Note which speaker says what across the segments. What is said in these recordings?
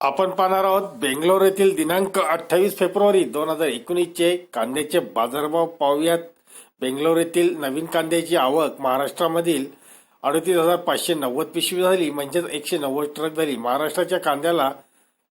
Speaker 1: आपण पाहणार आहोत बेंगलोर येथील दिनांक अठ्ठावीस फेब्रुवारी दोन हजार एकोणीसचे कांद्याचे बाजारभाव पाहूयात. बेंगलोर येथील नवीन कांद्याची आवक महाराष्ट्रामधील अडतीस हजार पाचशे नव्वद पिशवी झाली म्हणजेच एकशे नव्वद ट्रक झाली. महाराष्ट्राच्या कांद्याला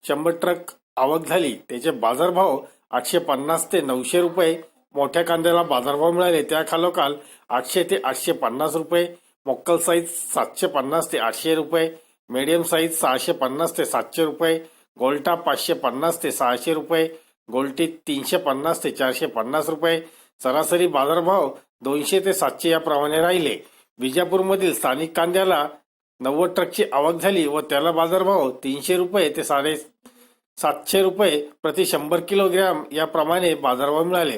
Speaker 1: शंभर ट्रक आवक झाली. त्याचे बाजारभाव आठशे पन्नास ते नऊशे रुपये. मोठ्या कांद्याला बाजारभाव मिळाले. त्याखालोखाल आठशे ते आठशे पन्नास रुपये. मोक्कल साईज सातशे पन्नास ते आठशे रुपये. मीडियम साईज सहाशे पन्नास ते सातशे रुपये गोल्टा पाचशे पन्नास ते सहाशे रुपये गोल्टी तीनशे पन्नास ते चारशे पन्नास रुपये. सरासरी बाजारभाव दोनशे ते सातशे याप्रमाणे राहिले. विजापूरमधील स्थानिक कांद्याला नव्वद ट्रकची आवक झाली व त्याला बाजारभाव तीनशे रुपये ते साडे सातशे रुपये प्रति शंभर किलोग्रॅम याप्रमाणे बाजारभाव मिळाले.